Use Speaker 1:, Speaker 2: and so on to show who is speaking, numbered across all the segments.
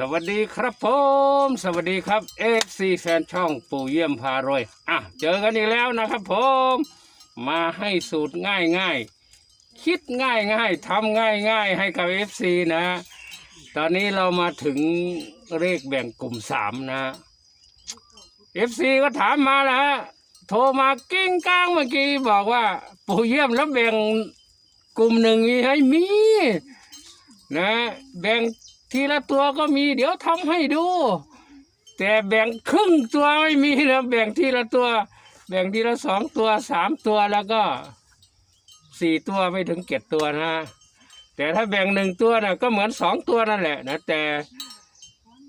Speaker 1: สวัสดีครับผม สวัสดีครับเอฟซีแฟนช่องปู่เยี่ยมพารวยอะเจอกันอีกแล้วนะครับผม มาให้สูตรง่ายง่ายคิดง่ายง่ายทำง่ายง่ายให้กับเอฟซีนะ ตอนนี้เรามาถึงเลขแบ่งกลุ่มสามนะเอฟซีก็ถามมาแล้วโทรมากิ้งก้างเมื่อกี้บอกว่า ปู่เยี่ยมแล้วแบ่งกลุ่มหนึ่งมีให้มีนะแบ่ง ทีละตัวก็มี เดี๋ยวทำให้ดู แต่แบ่งครึ่งตัวไม่มีนะแบ่งทีละตัว แบ่งทีละสองตัวสามตัวแล้วก็สี่ตัวไม่ถึงเจ็ดตัวนะ แต่ถ้าแบ่งหนึ่งตัวนะก็เหมือนสองตัวนั่นแหละนะแต่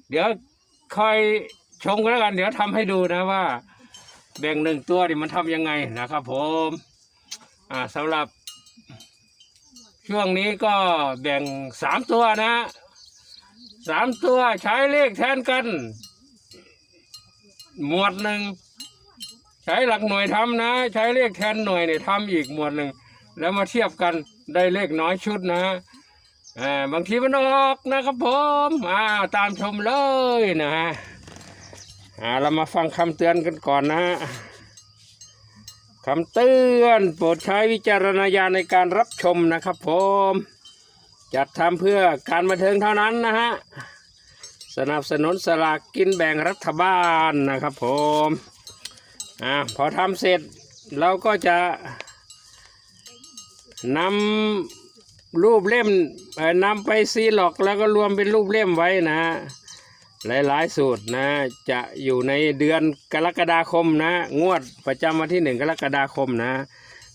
Speaker 1: เดี๋ยวคอยชมกันแล้วกัน เดี๋ยวทำให้ดูนะว่า แบ่งหนึ่งตัวนี่มันทำยังไงนะครับ ผมอ่าสำหรับช่วงนี้ก็แบ่งสามตัวนะ สามตัวใช้เลขแทนกัน หมวดหนึ่งใช้หลักหน่วยทำนะ ใช้เลขแทนหน่วยเนี่ยทำอีกหมวดหนึ่งแล้วมาเทียบกันได้เลขน้อยชุดนะอ่าบางทีมันออกนะครับผมอ่าตามชมเลยนะฮะอ่าเรามาฟังคำเตือนกันก่อนนะคำเตือนโปรดใช้วิจารณญาณในการรับชมนะครับผม จัดทำเพื่อการบันเทิงเท่านั้นนะฮะ สนับสนุนสลากกินแบ่งรัฐบาลนะครับผมอ่าพอทำเสร็จเราก็จะนำรูปเล่มนำไปซีล็อกแล้วก็รวมเป็นรูปเล่มไว้นะฮะหลายๆสูตรนะ จะอยู่ในเดือนกรกฎาคมนะ งวดประจำวันที่หนึ่งกรกฎาคมนะ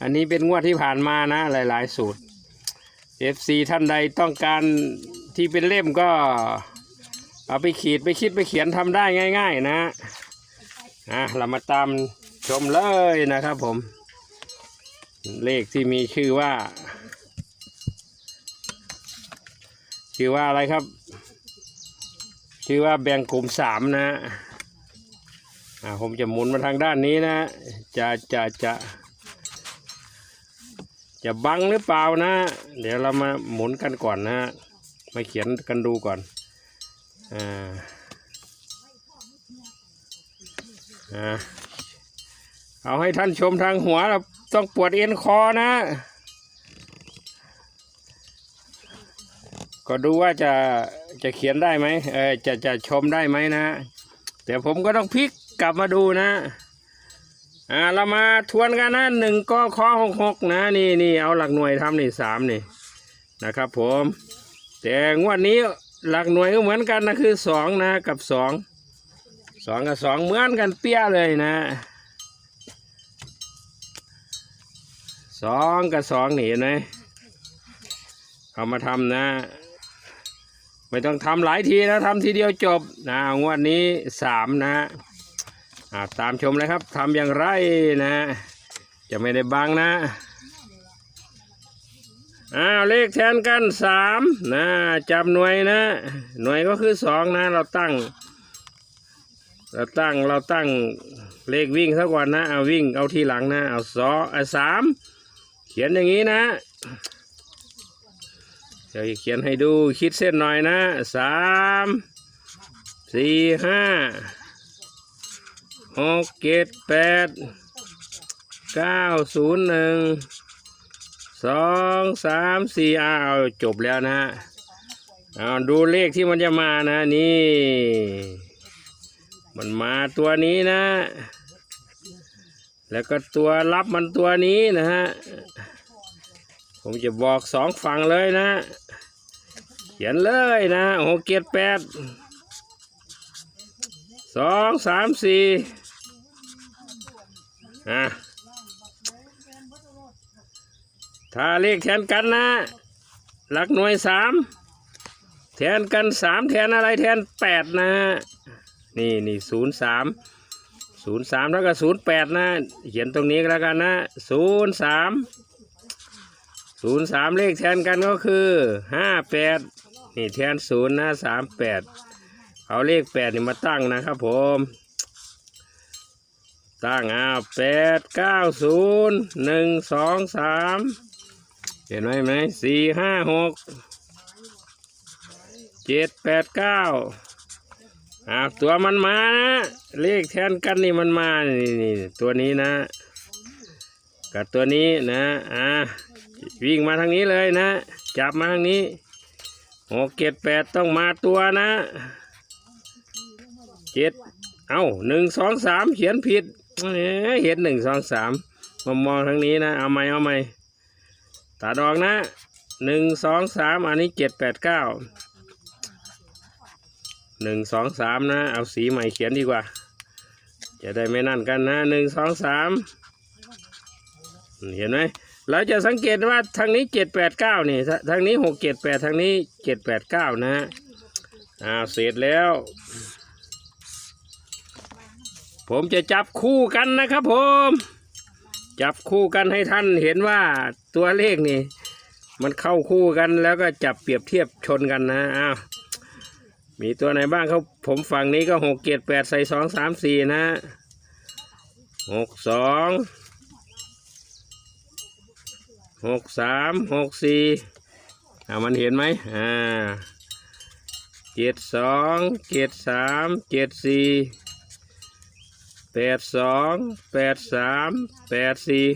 Speaker 1: อันนี้เป็นงวดที่ผ่านมานะ หลาย ๆ สูตร FC ท่านใดต้องการที่เป็นเล่มก็ เอาไปขีดไปคิดไปเขียนทำได้ง่าย ๆ นะอะเรามาตามชมเลยนะครับผม เลขที่มีชื่อว่า ชื่อว่าอะไรครับ ชื่อว่าแบ่งกลุ่มสามนะอ่าผมจะหมุนมาทางด้านนี้นะ จะจะจะ จะบังหรือเปล่านะ เดี๋ยวเรามาหมุนกันก่อนนะมาเขียนกันดูก่อนอ่าอ่าเอาให้ท่านชมทางหัวเราต้องปวดเอ็นคอนะ ก็ดูว่าจะจะเขียนได้ไหมเออจะจะชมได้ไหมนะ แต่ผมก็ต้องพลิกกลับมาดูนะ อ่าเรามาทวนกันนะหนึ่งกคอหกหกนะนี่นี่เอาหลักหน่วยทำนี่สามนี่นะครับ ผม แต่งวดนี้หลักหน่วยก็เหมือนกันนะคือสองนะกับสองสองกับสองเหมือนกันเปี้ยเลยนะสองกับสองนี่เห็นไหมเอามาทำนะ ไม่ต้องทำหลายทีนะทำทีเดียวจบนะงวดนี้สามนะ ตามชมเลยครับทำอย่างไรนะ จะไม่ได้บังนะอ้าวเลขแทนกันสามนะจับหน่วยนะ หน่วยก็คือสองนะ เราตั้ง เราตั้งเราตั้งเลขวิ่งซะก่อนนะเอาวิ่งเอาทีหลังนะ เอาสองเอาสามเขียนอย่างนี้นะเดี๋ยวเขียนให้ดูคิดเส้นหน่อยนะสามสี่ห้า หกเจ็ดแปดเก้าศูนย์หนึ่งสองสามสี่อ้าวจบแล้วนะเอาดูเลขที่มันจะมานะนี่ มันมาตัวนี้นะ แล้วก็ตัวรับมันตัวนี้นะฮะผมจะบอกสองฝั่งเลยนะ เขียนเลยนะหกเจ็ดแปดสองสามสี่ อะถ้าเลขแทนกันนะ หลักหน่วยสามแทนกันสามแทนอะไรแทนแปดนะ นี่นี่ศูนย์สามศูนย์สามเท่ากับศูนย์แปดนะ เขียนตรงนี้แล้วกันนะศูนย์สามศูนย์สามเลขแทนกันก็คือห้าแปดนี่แทนศูนย์นะสามแปดเอาเลขแปดนี่มาตั้งนะครับผม ตั้งอ่าแปดเก้าศูนย์หนึ่งสองสามเห็นไหมไหมสี่ห้าหกเจ็ดแปดเก้าอ่าตัวมันมานะเลขแทนกันนี่มันมานี่นี่ตัวนี้นะ กับตัวนี้นะอ่าวิ่งมาทางนี้เลยนะ จับมาทางนี้หกเจ็ดแปดต้องมาตัวนะเจ็ดเอ้าหนึ่งสองสามเขียนผิด เอ้ยเห็นหนึ่งสองสามมามองทางนี้นะ เอาไหมเอาไหมตัดออกนะหนึ่งสองสามอันนี้เจ็ดแปดเก้าหนึ่งสองสามนะ เอาสีใหม่เขียนดีกว่า จะได้ไม่นั่นกันนะหนึ่งสองสามเห็นไหมเราจะสังเกตว่าทางนี้เจ็ดแปดเก้านี่ทางนี้หกเจ็ดแปดทางนี้เจ็ดแปดเก้านะฮะอ่าเสร็จแล้ว ผมจะจับคู่กันนะครับผม จับคู่กันให้ท่านเห็นว่าตัวเลขนี่ มันเข้าคู่กันแล้วก็จับเปรียบเทียบชนกันนะอ้าวมีตัวไหนบ้างครับผมฝั่งนี้ก็หกเจ็ดแปดใส่สองสามสี่นะหกสองหกสามหกสี่อ่ามันเห็นไหมอ่าเจ็ดสองเจ็ดสามเจ็ดสี่ แปดสองแปดสามแปดสี่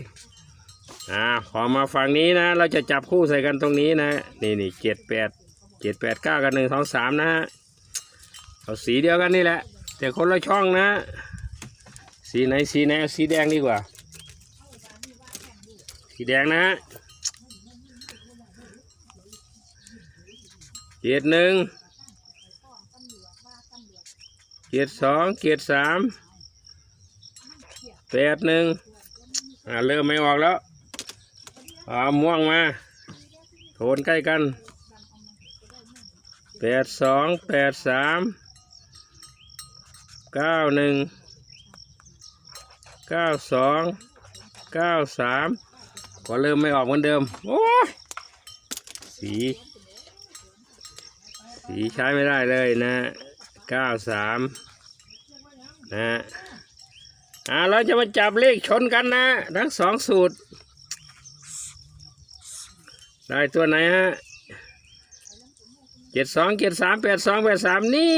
Speaker 1: อ่าพอมาฝั่งนี้นะ เราจะจับคู่ใส่กันตรงนี้นะ นี่นี่เจ็ดแปดเจ็ดแปดเก้ากันหนึ่งสองสามนะฮะเอาสีเดียวกันนี่แหละ แต่คนละช่องนะ สีไหนสีไหนเอาสีแดงดีกว่า สีแดงนะฮะเจ็ดหนึ่งเจ็ดสองเจ็ดสาม แปดหนึ่งอ่าเริ่มไม่ออกแล้วเอาม่วงมาโทนใกล้กันแปดสองแปดสามเก้าหนึ่งเก้าสองเก้าสามก็เริ่มไม่ออกเหมือนเดิม โอ้ยสี สีใช้ไม่ได้เลยนะเก้าสามนะ อ่าเราจะมาจับเลขชนกันนะ ทั้งสองสูตร ได้ตัวไหนฮะเจ็ดสองเจ็ดสามแปดสองแปดสามนี่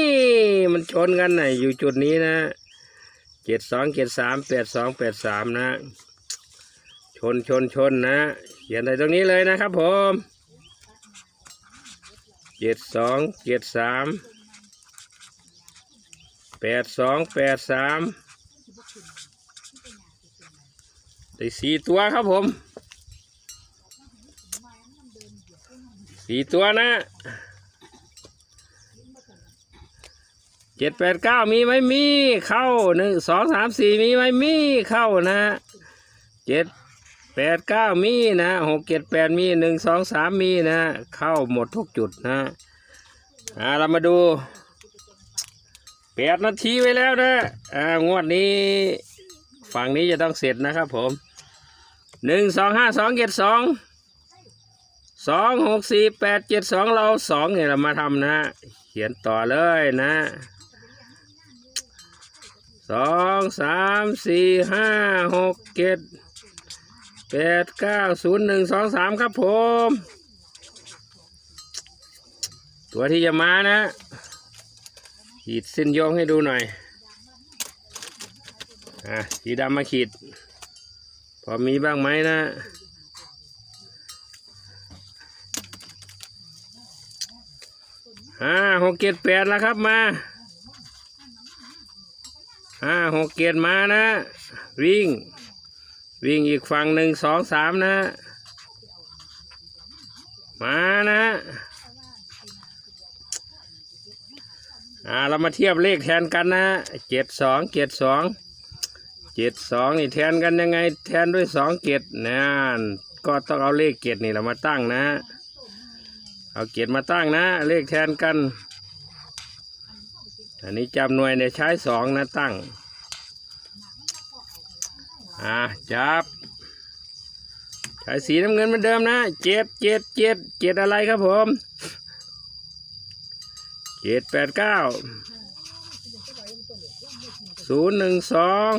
Speaker 1: มันชนกันนะอยู่จุดนี้นะเจ็ดสองเจ็ดสามแปดสองแปดสามนะ ชนชนชนนะเขียนในตรงนี้เลยนะครับผมเจ็ดสองเจ็ดสามแปดสองแปดสาม ได้สี่ตัวครับผม สี่ตัวนะเจ็ดแปดเก้ามีไหมมีเข้าหนึ่งสองสามสี่มีไหมมีเข้านะเจ็ดแปดเก้ามีนะหกเจ็ดแปดมีหนึ่งสองสามมีนะ เข้าหมดทุกจุดนะอ่าเรามาดูแปดนาทีไว้แล้วนะอ่างวดนี้ ฝั่งนี้จะต้องเสร็จนะครับผมหนึ่งสองห้าสองเจ็ดสองสองหกสี่แปดเจ็ดสองเราสองเนี่ยเรามาทำนะ เขียนต่อเลยนะสองสามสี่ห้าหกเจ็ดแปดเก้าศูนย์หนึ่งสองสามครับผม ตัวที่จะมานะขีดเส้นโยงให้ดูหน่อย อะสีดำมาขีด พอมีบ้างไหมนะห้าหกเจ็ดแปดแล้วครับมาห้าหกเจ็ดมานะ วิ่ง วิ่งอีกฝั่งหนึ่งสองสามนะ มานะอ่าเรามาเทียบเลขแทนกันนะเจ็ดสองเจ็ดสอง เจ็ดสองนี่แทนกันยังไง แทนด้วยสองเจ็ดนั่นก็ต้องเอาเลขเจ็ดนี่เรามาตั้งนะ เอาเกตมาตั้งนะ เลขแทนกัน อันนี้จำหน่วยเนี่ยใช้สองนะตั้ง อ่าจับใช้สีน้ำเงินเหมือนเดิมนะเจ็ดเจ็ดเจ็ดเจ็ดอะไรครับผมเจ็ดแปดเก้าศูนย์หนึ่งสอง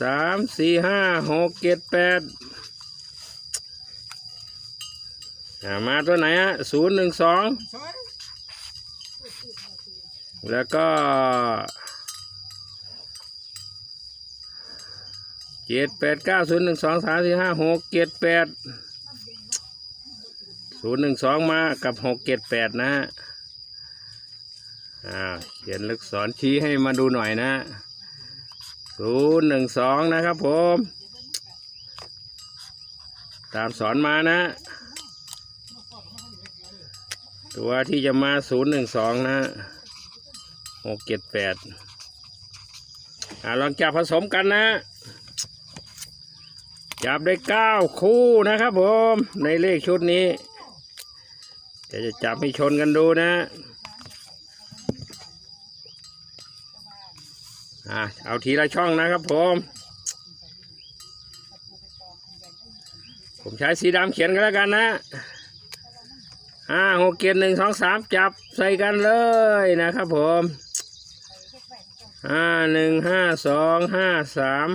Speaker 1: สามสี่ห้าหกเจ็ดแปดมาตัวไหนฮะศูนย์หนึ่งสองแล้วก็เจ็ดแปดเก้าศูนย์หนึ่งสองสามสี่ห้าหกเจ็ดแปดศูนย์หนึ่งสองมากับหกเจ็ดแปดนะอ่าเขียนลึกศรชี้ให้มาดูหน่อยนะ ศูนย์หนึ่งสองนะครับผม ตามสอนมานะ ตัวที่จะมาศูนย์หนึ่งสองนะหกเจ็ดแปดอ่าลองจับผสมกันนะจับได้เก้าคู่นะครับผม ในเลขชุดนี้จะจับให้ชนกันดูนะ อ่าเอาทีละช่องนะครับผม ผมใช้สีดำเขียนกันแล้วกันนะห้าหกเกียรหนึ่งสองสามจับใส่กันเลยนะครับผมห้าหนึ่งห้าสองห้าสาม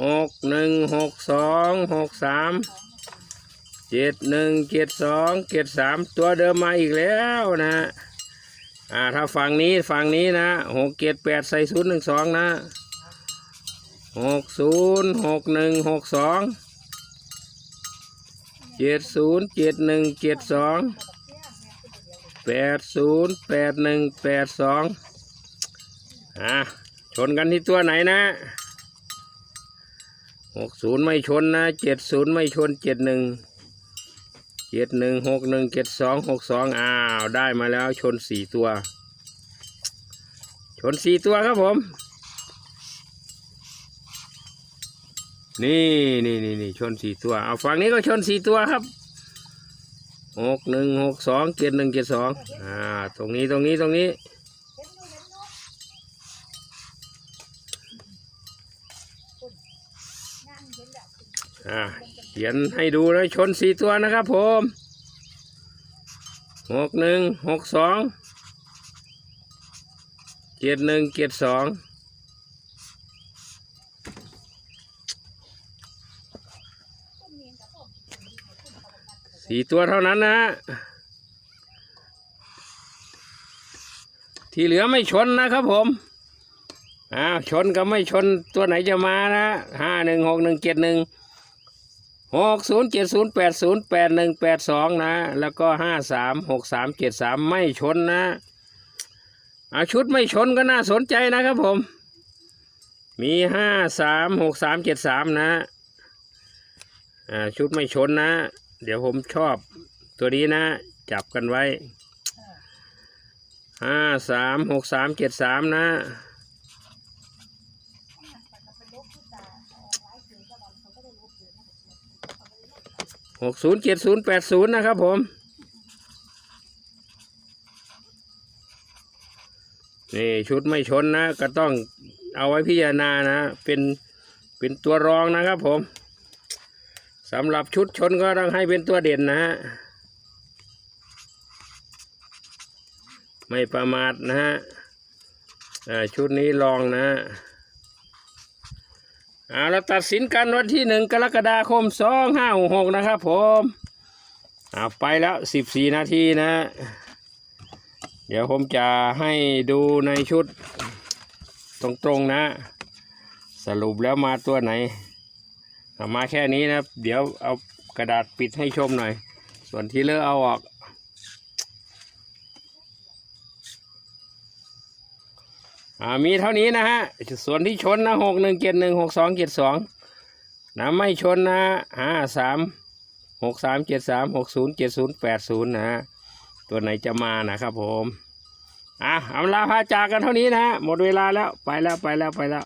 Speaker 1: หกหนึ่งหกสองหกสามเจ็ดหนึ่งเจ็ดสองเจ็ดสามตัวเดิมมาอีกแล้วนะ อ่าถ้าฝั่งนี้ฝั่งนี้นะหกเจ็ดแปดใส่ศูนย์หนึ่งสองนะหกศูนย์หกหนึ่งหกสองเจ็ดศูนย์เจ็ดหนึ่งเจ็ดสองแปดศูนย์แปดหนึ่งแปดสองอะชนกันที่ตัวไหนนะหกศูนย์ไม่ชนนะเจ็ดศูนย์ไม่ชนเจ็ดหนึ่ง เจ็ดหนึ่งหกหนึ่งเจ็ดสองหกสองอ้าว ได้มาแล้วชนสี่ตัว ชนสี่ตัวครับผม นี่นี่นี่นี่ชนสี่ตัว เอาฝั่งนี้ก็ชนสี่ตัวครับหกหนึ่งหกสองเจ็ดหนึ่งเจ็ดสองอ่า ตรงนี้ตรงนี้ตรงนี้ อ่า ขียนให้ดูนะชนสี่ตัวนะครับผมหกหนึ่งหกสองเจ็ดหนึ่งเจ็ดสองสี่ตัวเท่านั้นนะที่เหลือไม่ชนนะครับผมอ้าวชนกับไม่ชนตัวไหนจะมานะห้าหนึ่งหกหนึ่งเจ็ดหนึ่ง หกศูนย์เจ็ดศูนย์แปดศูนย์แปดหนึ่งแปดสองนะ แล้วก็ห้าสามหกสามเจ็ดสามไม่ชนนะอาชุดไม่ชนก็น่าสนใจนะครับผม มีห้าสามหกสามเจ็ดสามนะอ่าชุดไม่ชนนะ เดี๋ยวผมชอบตัวนี้นะ จับกันไว้ห้าสามหกสามเจ็ดสามนะ หกศูนย์เจ็ดศูนย์แปดศูนย์นะครับผมนี่ชุดไม่ชนนะ ก็ต้องเอาไว้พิจารณานะ เป็นเป็นตัวรองนะครับผมสำหรับชุดชนก็ต้องให้เป็นตัวเด่นนะฮะไม่ประมาทนะฮะชุดนี้ลองนะ เอาเราตัดสินกันวันที่หนึ่งกรกฎาคมสองห้าหกนะครับผมเอาไปแล้วสิบสี่นาทีนะ เดี๋ยวผมจะให้ดูในชุดตรงๆนะ สรุปแล้วมาตัวไหนามาแค่นี้นะ เดี๋ยวเอากระดาษปิดให้ชมหน่อย ส่วนที่เลือเอาออก อ่ามีเท่านี้นะฮะ ส่วนที่ชนนะหกหนึ่งเจ็ดหนึ่งหกสองเจ็ดสองนะไม่ชนนะห้าสามหกสามเจ็ดสามหกศูนย์เจ็ดศูนย์แปดศูนย์นะฮะ ตัวไหนจะมานะครับผม อะเอาลาพาจากกันเท่านี้นะฮะ หมดเวลาแล้วไปแล้วไปแล้วไปแล้ว